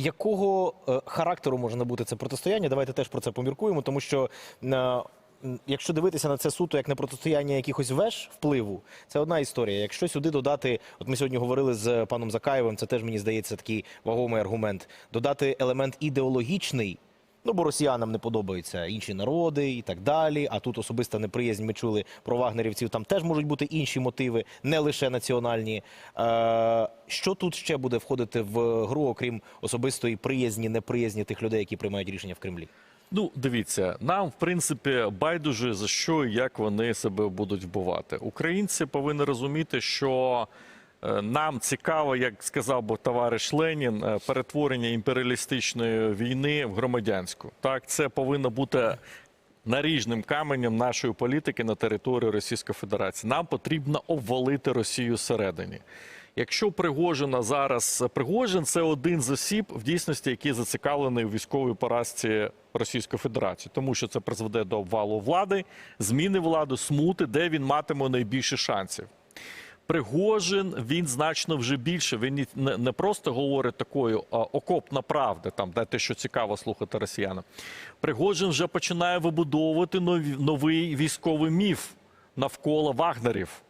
якого е, характеру може набути це протистояння? Давайте теж про це поміркуємо, тому що. е, Якщо дивитися на це суто як на протистояння якихось веж впливу, це одна історія. Якщо сюди додати, от ми сьогодні говорили з паном Закаєвим, це теж мені здається такий вагомий аргумент. Додати елемент ідеологічний, ну бо росіянам не подобаються інші народи і так далі. А тут особиста неприязнь. Ми чули про вагнерівців. Там теж можуть бути інші мотиви, не лише національні. Е, що тут ще буде входити в гру, окрім особистої приязні, неприязні тих людей, які приймають рішення в Кремлі? Ну, дивіться, нам в принципі байдуже за що і як вони себе будуть вбивати. Українці повинні розуміти, що нам цікаво, як сказав би товариш Ленін, е, перетворення імперіалістичної війни в громадянську. Так, це повинно бути наріжним каменем нашої політики на території Російської Федерації. Нам потрібно обвалити Росію зсередині. Якщо Пригожина зараз Пригожин це один з осіб в дійсності, який зацікавлений у військовій поразці Російської Федерації, тому що це призведе до обвалу влади, зміни влади, смути, де він матиме найбільше шансів. Пригожин він значно вже більше. Він не, просто говорить такою окопна правда, там де те, що цікаво слухати росіянам. Пригожин вже починає вибудовувати новий військовий міф навколо вагнерів.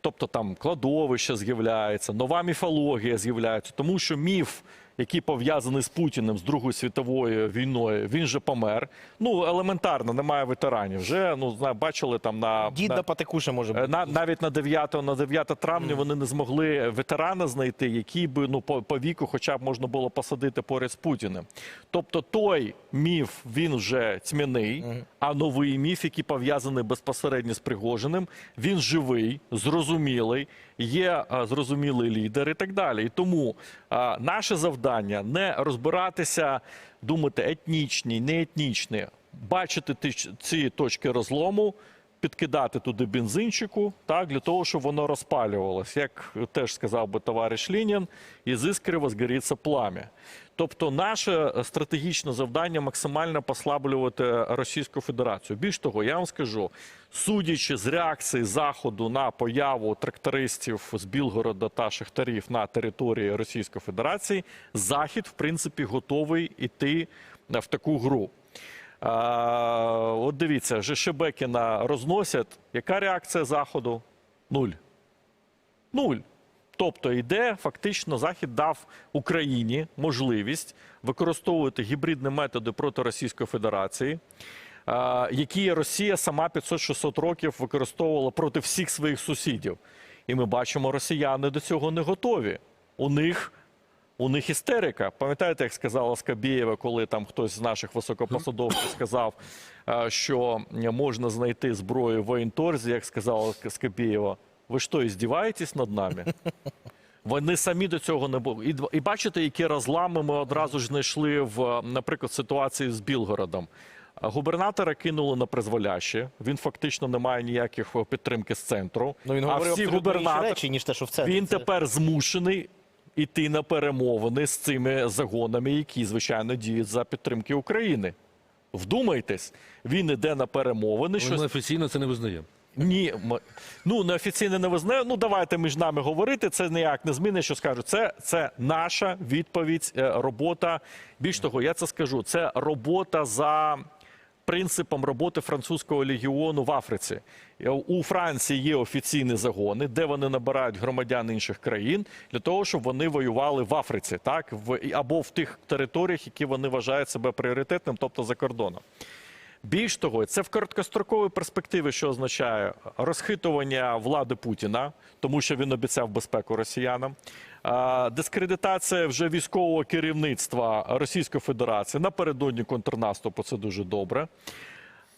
Тобто там кладовище з'являється, нова міфологія з'являється, тому що міф, який пов'язаний з Путіним з Другою світовою війною, він же помер. Ну елементарно, немає ветеранів. Вже ну бачили там на Дід на- патикуша може бути. На, навіть на 9, на 9 травня вони не змогли ветерана знайти, який би ну по, по віку, хоча б можна було посадити поряд з Путіним. Тобто той міф він вже тьмяний, а новий міф, який пов'язаний безпосередньо з Пригожиним, він живий, зрозумілий, є зрозумілий лідер і так далі. І тому наше завдання не розбиратися, думати етнічні, не етнічні, бачити ці точки розлому підкидати туди бензинчику, так, для того, щоб воно розпалювалося. Як теж сказав би товариш Лінін, із іскри возгоріться плам'я. Тобто, наше стратегічне завдання максимально послаблювати Російську Федерацію. Більш того, я вам скажу, судячи з реакції Заходу на появу трактористів з Білгорода та Шахтарів на території Російської Федерації, Захід, в принципі, готовий іти в таку гру. От дивіться, вже Шебекіна розносять. Яка реакція Заходу? Нуль. Нуль. Тобто йде, фактично, Захід дав Україні можливість використовувати гібридні методи проти Російської Федерації, які Росія сама 500-600 років використовувала проти всіх своїх сусідів. І ми бачимо, росіяни до цього не готові. У них у них істерика. Пам'ятаєте, як сказала Скабєєва, коли там хтось з наших високопосадовців сказав, е, що можна знайти зброю в воєнторзі, як сказала Скабєєва, ви що, здіваєтесь над нами? Вони самі до цього не були. І, і бачите, які розлами ми одразу ж знайшли в, наприклад, ситуації з Білгородом. Губернатора кинули на призволяще. Він фактично не має ніяких е, підтримки з центру. Ну він а говорив всі губернатори речі, ніж те, що в центрі. він тепер змушений іти на перемовини з цими загонами, які звичайно діють за підтримки України. Вдумайтесь, він іде на перемовини. Ми офіційно це не визнаємо. ні, ну неофіційно не визнає. Ну давайте між нами говорити. Це ніяк не зміни, що скажу. Це, це наша відповідь, е, робота. Більш того, я це скажу. Це робота за принципом роботи французького легіону в Африці. У Франції є офіційні загони, де вони набирають громадян інших країн для того, щоб вони воювали в Африці, так в або в тих територіях, які вони вважають себе пріоритетним, тобто за кордоном. Більш того, це в короткостроковій перспективі, що означає розхитування влади Путіна, тому що він обіцяв безпеку росіянам, дискредитація вже військового керівництва Російської Федерації напередодні контрнаступу. Це дуже добре.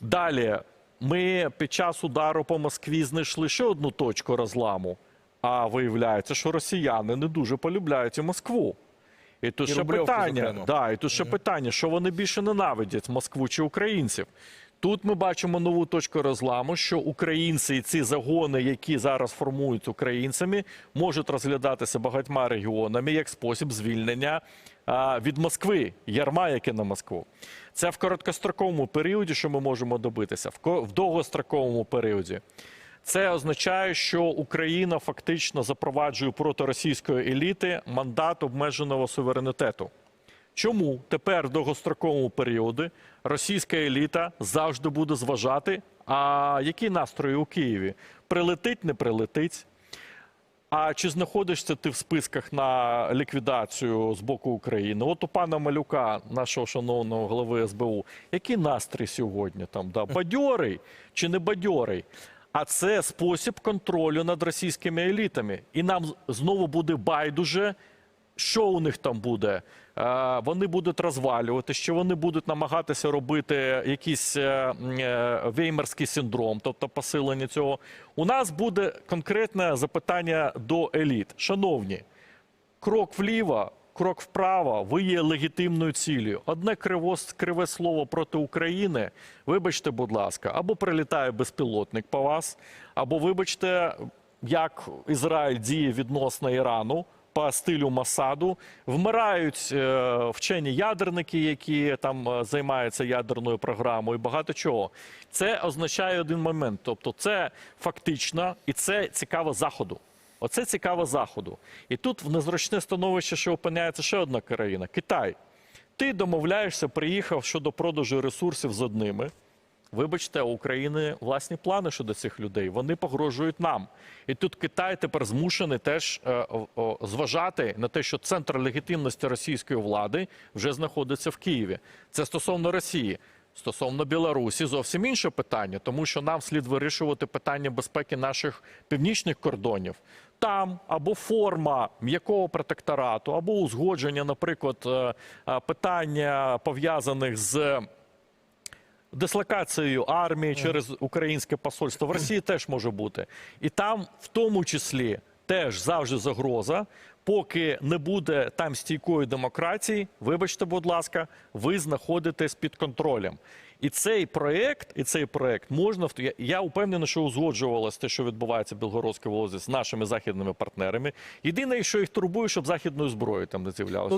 Далі ми під час удару по Москві знайшли ще одну точку розламу. А виявляється, що росіяни не дуже полюбляють і Москву. І тут І ще Рубльовку, питання, да, і тут ще питання, що вони більше ненавидять Москву чи українців. Тут ми бачимо нову точку розламу, що українці і ці загони, які зараз формують українцями, можуть розглядатися багатьма регіонами як спосіб звільнення а, від Москви, ярма, яке на Москву. Це в короткостроковому періоді, що ми можемо добитися, в в довгостроковому періоді. Це означає, що Україна фактично запроваджує проти російської еліти мандат обмеженого суверенітету. Чому тепер в довгостроковому періоді російська еліта завжди буде зважати, а які настрої у Києві? Прилетить, не прилетить? А чи знаходишся ти в списках на ліквідацію з боку України? От у пана Малюка, нашого шановного голови СБУ, який настрій сьогодні там? Да? Бадьорий чи не бадьорий? А це спосіб контролю над російськими елітами. І нам знову буде байдуже, що у них там буде. Е, Вони будуть розвалювати, що вони будуть намагатися робити якийсь е, е, веймарський синдром, тобто посилення цього. У нас буде конкретне запитання до еліт. Шановні, крок вліво, крок вправо, ви є легітимною цілею. Одне криво, криве слово проти України, вибачте, будь ласка, або прилітає безпілотник по вас, або вибачте, як Ізраїль діє відносно Ірану. По стилю Масаду вмирають е, вчені ядерники, які там е, займаються ядерною програмою, і багато чого. Це означає один момент. Тобто, це фактично і це цікаво заходу. Оце цікаво заходу. І тут в незручне становище, що опиняється ще одна країна Китай. Ти домовляєшся, приїхав щодо продажу ресурсів з одними. Вибачте, у України власні плани щодо цих людей. Вони погрожують нам. І тут Китай тепер змушений теж е, о, зважати на те, що центр легітимності російської влади вже знаходиться в Києві. Це стосовно Росії. Стосовно Білорусі зовсім інше питання, тому що нам слід вирішувати питання безпеки наших північних кордонів. Там або форма м'якого протекторату, або узгодження, наприклад, е, е, питання пов'язаних з дислокацією армії через українське посольство в Росії теж може бути. І там, в тому числі, теж завжди загроза. Поки не буде там стійкої демократії, вибачте, будь ласка, ви знаходитесь під контролем. І цей проект, і цей проект можна я, я упевнений, що узгоджувалось те, що відбувається в Білгородській волозі з нашими західними партнерами. Єдине, що їх турбує, щоб західної зброї там не з'являлося.